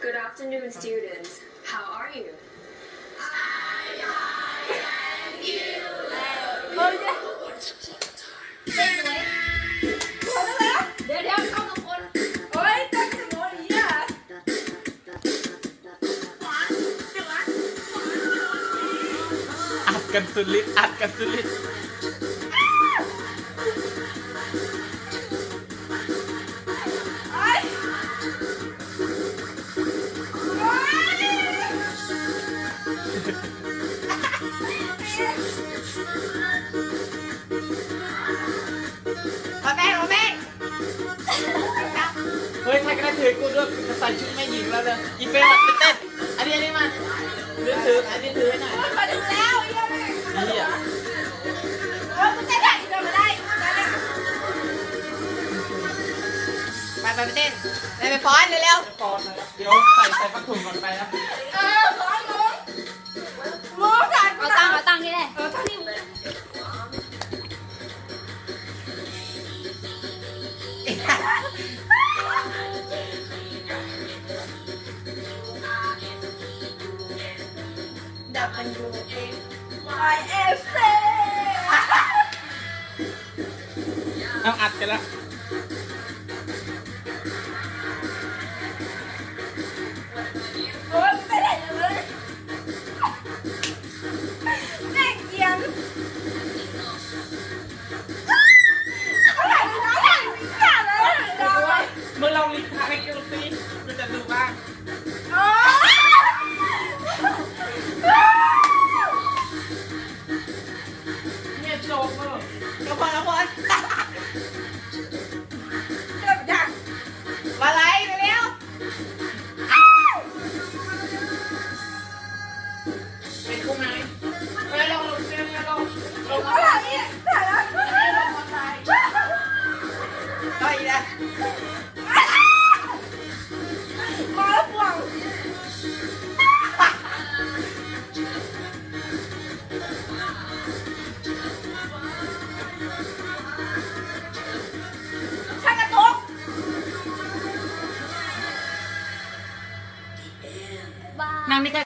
Good afternoon, students. How are you? เฮ้ยเดี๋ยว มาแม่มาแม่เฮ้ยใครก็ได้ถือกูด้วยกูจะใส่ชุดแม่หญิงแล้วเลยอีเฟรมมาเต้นอันนี้อันนี้มาถือถืออันนี้ถือให้หน่อยมันมาถึงแล้วไอ้เหี้ยนี่อะเฮ้ยมึงเต้นได้เดินมาได้ได้เนี่ยไปไปไปเต้นไปไปฟ้อนเร็วฟอนนะเดี๋ยวใส่ใส่ผ้าถุงก่อนไปนะ ดับมันดูเอง Y F C เอาอัดกันละโอ้ยไม่ได้เลยแม่งเกียง กู นั่งนี่ก็